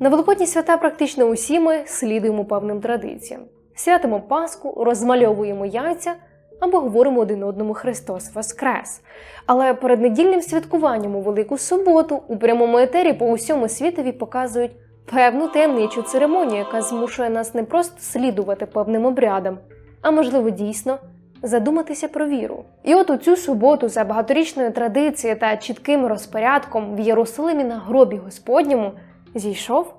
На Великодні свята практично усі ми слідуємо певним традиціям. Святимо Пасху, розмальовуємо яйця або говоримо один одному Христос Воскрес. Але перед недільним святкуванням у Велику суботу у прямому етері по усьому світові показують певну таємничу церемонію, яка змушує нас не просто слідувати певним обрядам, а можливо дійсно задуматися про віру. І от у цю суботу, за багаторічною традицією та чітким розпорядком в Єрусалимі на гробі Господньому зійшов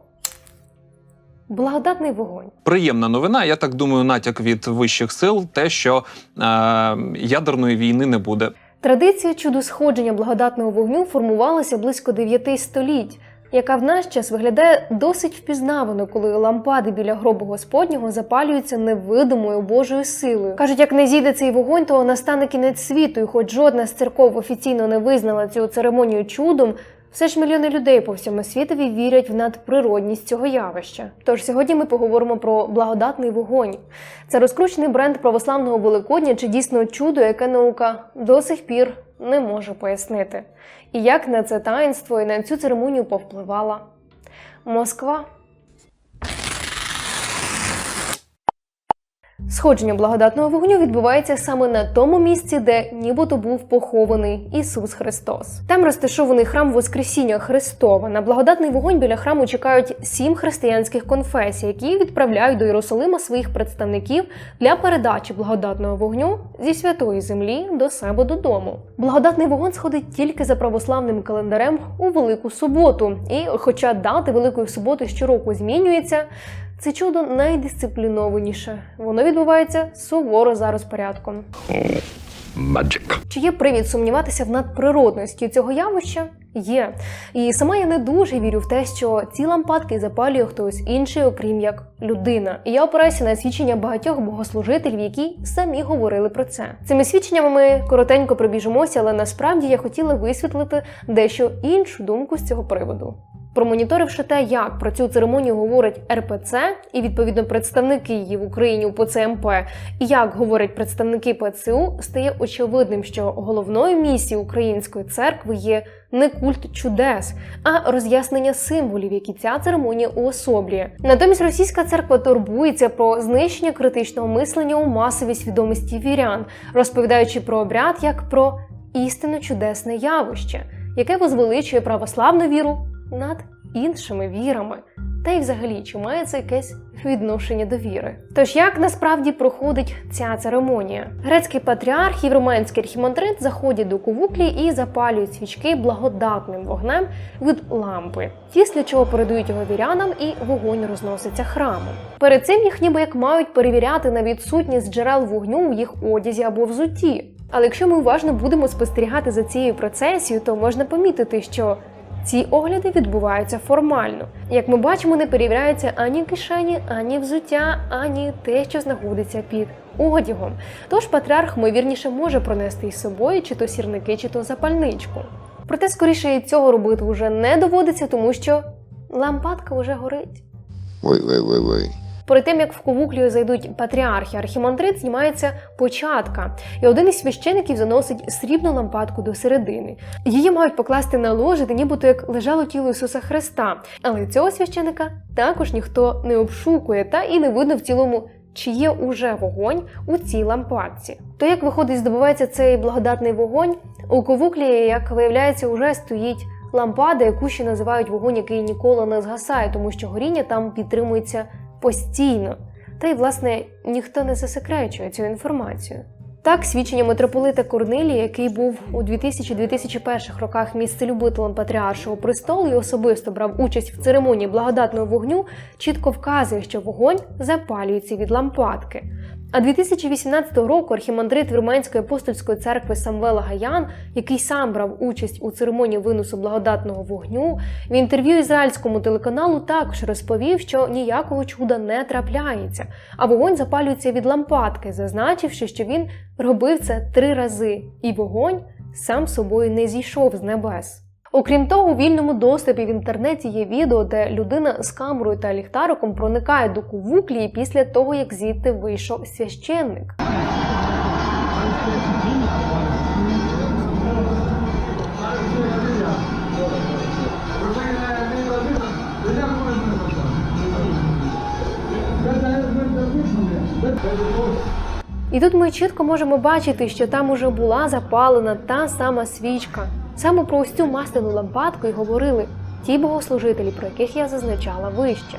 благодатний вогонь. Приємна новина. Я так думаю, натяк від вищих сил, те, що е, ядерної війни не буде. Традиція чудосходження благодатного вогню формувалася близько 9 століть, яка в наш час виглядає досить впізнавано, коли лампади біля гробу Господнього запалюються невидимою Божою силою. Кажуть, як не зійде цей вогонь, то настане кінець світу, і хоч жодна з церков офіційно не визнала цю церемонію чудом. Все ж мільйони людей по всьому світові вірять в надприродність цього явища. Тож сьогодні ми поговоримо про благодатний вогонь. Це розкручений бренд православного Великодня чи дійсно чудо, яке наука до сих пір не може пояснити. І як на це таїнство і на цю церемонію повпливала Москва. Сходження благодатного вогню відбувається саме на тому місці, де нібито був похований Ісус Христос. Там розташований храм Воскресіння Христова. На благодатний вогонь біля храму чекають сім християнських конфесій, які відправляють до Єрусалима своїх представників для передачі благодатного вогню зі святої землі до себе додому. Благодатний вогонь сходить тільки за православним календарем у Велику Суботу. І, хоча дати Великої суботи щороку змінюється, це чудо найдисциплінованіше. Воно відбувається суворо за розпорядком. Magic. Чи є привід сумніватися в надприродності цього явища? Є. І сама я не дуже вірю в те, що ці лампадки запалює хтось інший, окрім як людина. І я опираюся на свідчення багатьох богослужителів, які самі говорили про це. Цими свідченнями ми коротенько пробіжимося, але насправді я хотіла висвітлити дещо іншу думку з цього приводу. Промоніторивши те, як про цю церемонію говорить РПЦ і відповідно представники її в Україні у ПЦМП, і як говорять представники ПЦУ, стає очевидним, що головною місією української церкви є не культ чудес, а роз'яснення символів, які ця церемонія уособлює. Натомість російська церква турбується про знищення критичного мислення у масовій свідомості вірян, розповідаючи про обряд як про істинно чудесне явище, яке возвеличує православну віру над іншими вірами. Та й взагалі, чи має це якесь відношення до віри? Тож як насправді проходить ця церемонія? Грецький патріарх і романський архімандрит заходять до кувуклі і запалюють свічки благодатним вогнем від лампи, після чого передають його вірянам, і вогонь розноситься храмом. Перед цим їх ніби як мають перевіряти на відсутність джерел вогню у їх одязі або взутті. Але якщо ми уважно будемо спостерігати за цією процесією, то можна помітити, що ці огляди відбуваються формально. Як ми бачимо, не перевіряються ані кишені, ані взуття, ані те, що знаходиться під одягом. Тож патріарх, ймовірніше, може пронести із собою чи то сірники, чи то запальничку. Проте, скоріше цього робити вже не доводиться, тому що лампадка вже горить. Ой, ой, ой, wait. Перед тим як в ковуклію зайдуть патріархи, архімандрит знімається початка, і один із священиків заносить срібну лампадку до середини. Її мають покласти на ложе, де нібито як лежало тіло Ісуса Христа. Але цього священика також ніхто не обшукує, та і не видно в цілому. Чи є уже вогонь у цій лампадці? То як виходить, здобувається цей благодатний вогонь? У ковуклі, як виявляється, уже стоїть лампада, яку ще називають вогонь, який ніколи не згасає, тому що горіння там підтримується постійно. Та й, власне, ніхто не засекречує цю інформацію. Так, свідчення митрополита Корнилія, який був у 2000-2001 роках місцелюбителем патріаршого престолу і особисто брав участь в церемонії благодатного вогню, чітко вказує, що вогонь запалюється від лампадки. А 2018 року архімандрит Вірменської апостольської церкви Самвела Гаян, який сам брав участь у церемонії виносу благодатного вогню, в інтерв'ю ізраїльському телеканалу також розповів, що ніякого чуда не трапляється, а вогонь запалюється від лампадки, зазначивши, що він робив це три рази, і вогонь сам собою не зійшов з небес. Окрім того, у вільному доступі в інтернеті є відео, де людина з камерою та ліхтариком проникає до кувуклії після того, як звідти вийшов священник. І тут ми чітко можемо бачити, що там уже була запалена та сама свічка. Саме про ось цю масляну лампадку й говорили ті богослужителі, про яких я зазначала вище.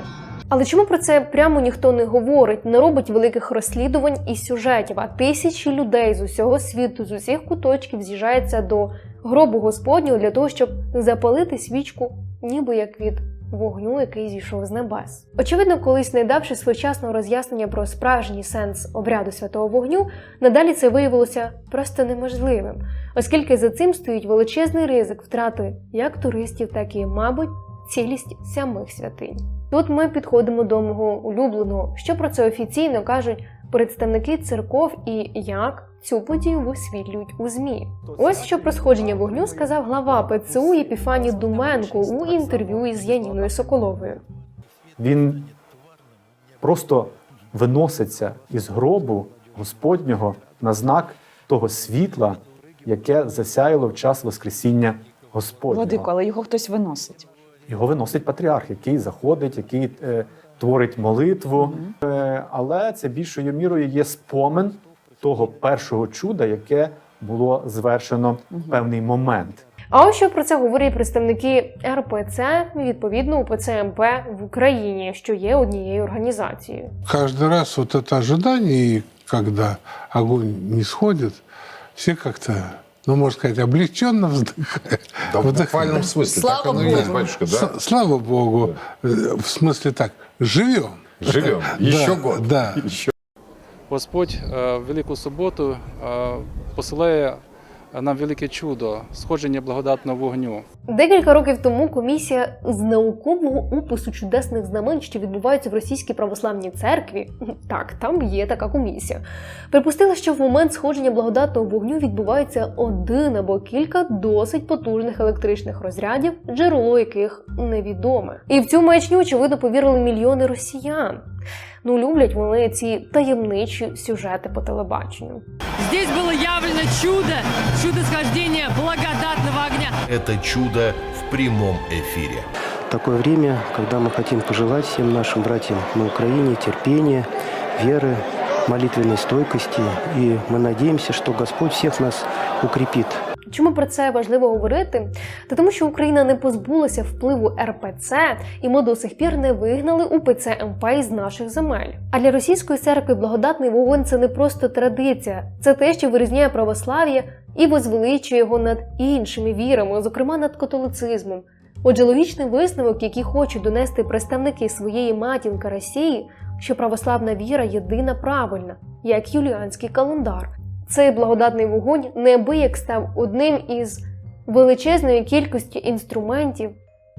Але чому про це прямо ніхто не говорить, не робить великих розслідувань і сюжетів, а тисячі людей з усього світу, з усіх куточків з'їжджаються до гробу Господнього для того, щоб запалити свічку, ніби як від вогню, який зійшов з небес. Очевидно, колись не давши своєчасного роз'яснення про справжній сенс обряду святого вогню, надалі це виявилося просто неможливим, оскільки за цим стоїть величезний ризик втрати як туристів, так і, мабуть, цілість самих святинь. Тут ми підходимо до мого улюбленого, що про це офіційно кажуть представники церков і як цю подію висвітлюють у ЗМІ. Ось що про сходження вогню сказав глава ПЦУ Єпіфаній Думенко у інтерв'ю із Яніною Соколовою. Він просто виноситься із гробу Господнього на знак того світла, яке засяяло в час Воскресіння Господнього. Владико, але його хтось виносить. Його виносить патріарх, який заходить, який е, творить молитву. Е, але це більшою мірою є спомин того першого чуда, яке було звершено в певний момент. А ось що про це говорять представники РПЦ, відповідно УПЦ МП в Україні, що є однією організацією. каждый раз вот это ожидание, и когда огонь не сходит, все как-то, ну, можно сказать, облегченно вздыхают. Да, в Вдох- буквальном смысле. Слава так оно и Богу. есть, батюшка, да? С- Слава Богу. Э, В смысле так, живем. Живем. Еще Да, год. Да. Господь е, в Велику суботу е, посилає нам велике чудо сходження благодатного вогню. Декілька років тому комісія з наукового опису чудесних знамень, що відбуваються в російській православній церкві, так, там є така комісія, припустила, що в момент сходження благодатного вогню відбувається один або кілька досить потужних електричних розрядів, джерело яких невідоме. І в цю маячню, очевидно, повірили мільйони росіян. Ну, люблять вони ці таємничі сюжети по телебаченню. Здесь было явлено чудо, чудо схождения благодатного огня. Это чудо в прямом эфире. такое время, когда мы хотим пожелать всем нашим братьям на Украине терпения, веры, молитвенной стойкости. И мы надеемся, что Господь всех нас укрепит. Чому про це важливо говорити? Та тому, що Україна не позбулася впливу РПЦ, і ми до сих пір не вигнали УПЦ МП із наших земель. А для російської церкви благодатний вогонь це не просто традиція, це те, що вирізняє православ'я і возвеличує його над іншими вірами, зокрема над католицизмом. Отже, логічний висновок, який хочуть донести представники своєї матінки Росії, що православна віра єдина правильна, як юліанський календар. Цей благодатний вогонь неабияк став одним із величезної кількості інструментів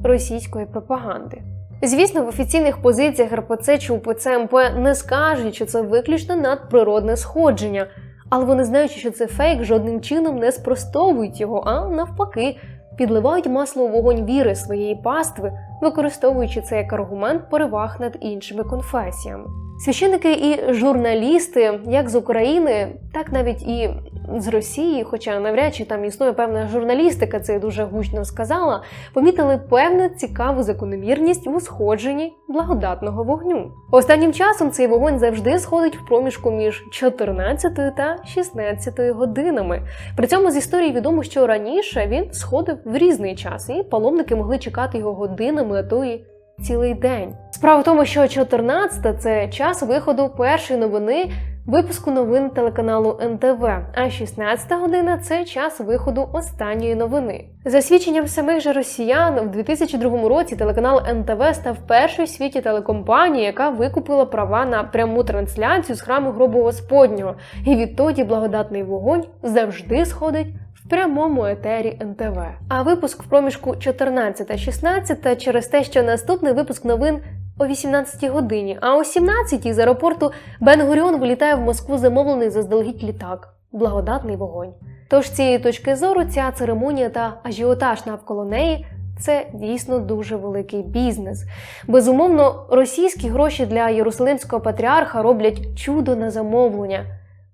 російської пропаганди. Звісно, в офіційних позиціях РПЦ чи УПЦ МП не скажуть, що це виключно надприродне сходження, але вони знають, що це фейк жодним чином не спростовують його, а навпаки, підливають масло у вогонь віри своєї пастви, використовуючи це як аргумент переваг над іншими конфесіями. Священники і журналісти, як з України, так навіть і з Росії, хоча навряд чи там існує певна журналістика, це я дуже гучно сказала, помітили певну цікаву закономірність у сходженні благодатного вогню. Останнім часом цей вогонь завжди сходить в проміжку між 14 та 16 годинами. При цьому з історії відомо, що раніше він сходив в різний час, і паломники могли чекати його годинами, а то і цілий день. Справа в тому, що 14 – це час виходу першої новини випуску новин телеканалу НТВ, а 16 година це час виходу останньої новини. За свідченням самих же росіян, в 2002 році телеканал НТВ став першою в світі телекомпанією, яка викупила права на пряму трансляцію з храму гробу Господнього. І відтоді благодатний вогонь завжди сходить прямому етері НТВ. А випуск в проміжку 14-16 через те, що наступний випуск новин о 18-й годині, а о 17 з аеропорту Бен-Гуріон вилітає в Москву замовлений заздалегідь літак. Благодатний вогонь. Тож з цієї точки зору ця церемонія та ажіотаж навколо неї це дійсно дуже великий бізнес. Безумовно, російські гроші для єрусалимського патріарха роблять чудо на замовлення,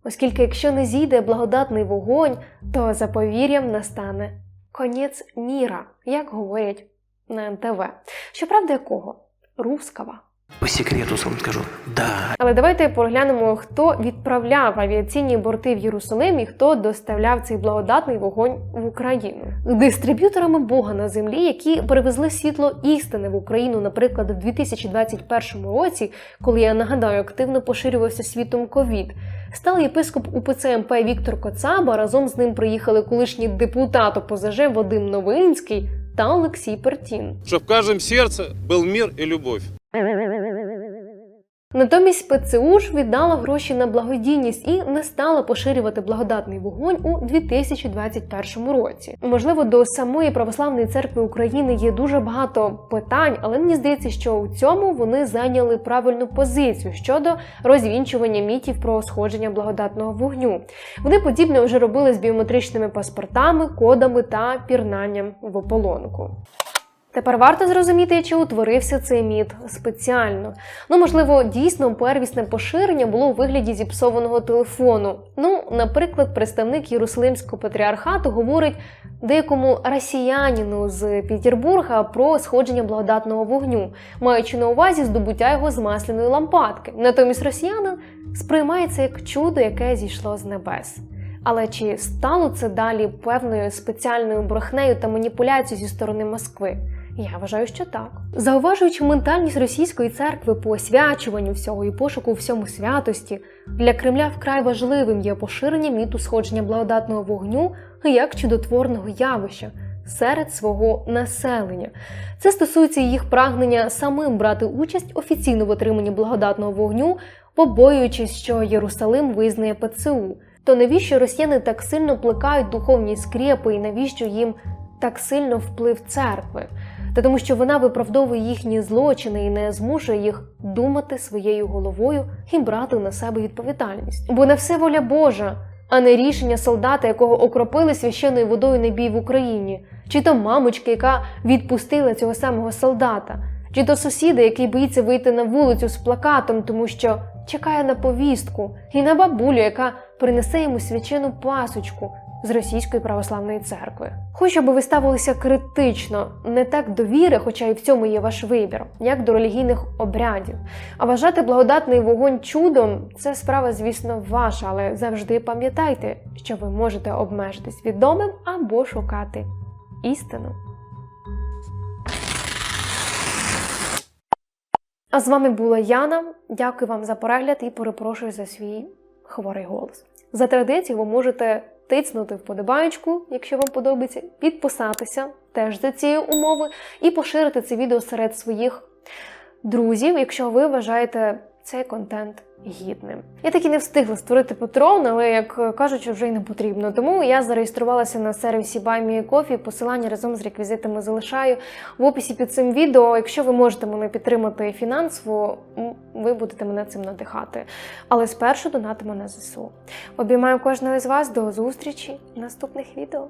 оскільки якщо не зійде благодатний вогонь, то за повір'ям настане конець міра, як говорять на НТВ. Щоправда, якого? Рускава. По секрету вам скажу, да. Але давайте поглянемо, хто відправляв авіаційні борти в Єрусалим і хто доставляв цей благодатний вогонь в Україну. Дистриб'юторами Бога на землі, які привезли світло істини в Україну, наприклад, в 2021 році, коли я нагадаю, активно поширювався світом ковід. Став єпископ УПЦ МП Віктор Коцаба. Разом з ним приїхали колишній депутат ОПЗЖ Вадим Новинський та Олексій Пертін. Щоб в кожному серці був мир і любов. Натомість ПЦУ ж віддала гроші на благодійність і не стала поширювати благодатний вогонь у 2021 році. Можливо, до самої православної церкви України є дуже багато питань, але мені здається, що у цьому вони зайняли правильну позицію щодо розвінчування мітів про сходження благодатного вогню. Вони подібне вже робили з біометричними паспортами, кодами та пірнанням в ополонку. Тепер варто зрозуміти, чи утворився цей міт спеціально. Ну, можливо, дійсно первісне поширення було у вигляді зіпсованого телефону. Ну, наприклад, представник Єрусалимського патріархату говорить деякому росіянину з Петербурга про сходження благодатного вогню, маючи на увазі здобуття його з масляної лампадки. Натомість росіянин сприймає це як чудо, яке зійшло з небес. Але чи стало це далі певною спеціальною брехнею та маніпуляцією зі сторони Москви? Я вважаю, що так. Зауважуючи ментальність російської церкви по освячуванню всього і пошуку всьому святості, для Кремля вкрай важливим є поширення міту сходження благодатного вогню як чудотворного явища серед свого населення. Це стосується їх прагнення самим брати участь офіційно в отриманні благодатного вогню, побоюючись, що Єрусалим визнає ПЦУ. То навіщо росіяни так сильно плекають духовні скрепи і навіщо їм так сильно вплив церкви? Та тому, що вона виправдовує їхні злочини і не змушує їх думати своєю головою і брати на себе відповідальність. Бо не все воля Божа, а не рішення солдата, якого окропили священною водою на бій в Україні, чи то мамочки, яка відпустила цього самого солдата, чи то сусіда, який боїться вийти на вулицю з плакатом, тому що чекає на повістку, і на бабулю, яка принесе йому свячену пасочку з російської православної церкви. Хочу, аби ви ставилися критично, не так до віри, хоча і в цьому є ваш вибір, як до релігійних обрядів. А вважати благодатний вогонь чудом це справа, звісно, ваша, але завжди пам'ятайте, що ви можете обмежитись відомим або шукати істину. А з вами була Яна. Дякую вам за перегляд і перепрошую за свій хворий голос. За традицією ви можете тицнути вподобаєчку, якщо вам подобається, підписатися теж за цієї умови, і поширити це відео серед своїх друзів, якщо ви вважаєте цей контент гідним. Я таки не встигла створити патрон, але як кажуть, вже й не потрібно. Тому я зареєструвалася на сервісі BuyMeACoffee, Посилання разом з реквізитами залишаю в описі під цим відео. Якщо ви можете мене підтримати фінансово, ви будете мене цим надихати. Але спершу донатимо на ЗСУ. Обіймаю кожного з вас до зустрічі в наступних відео.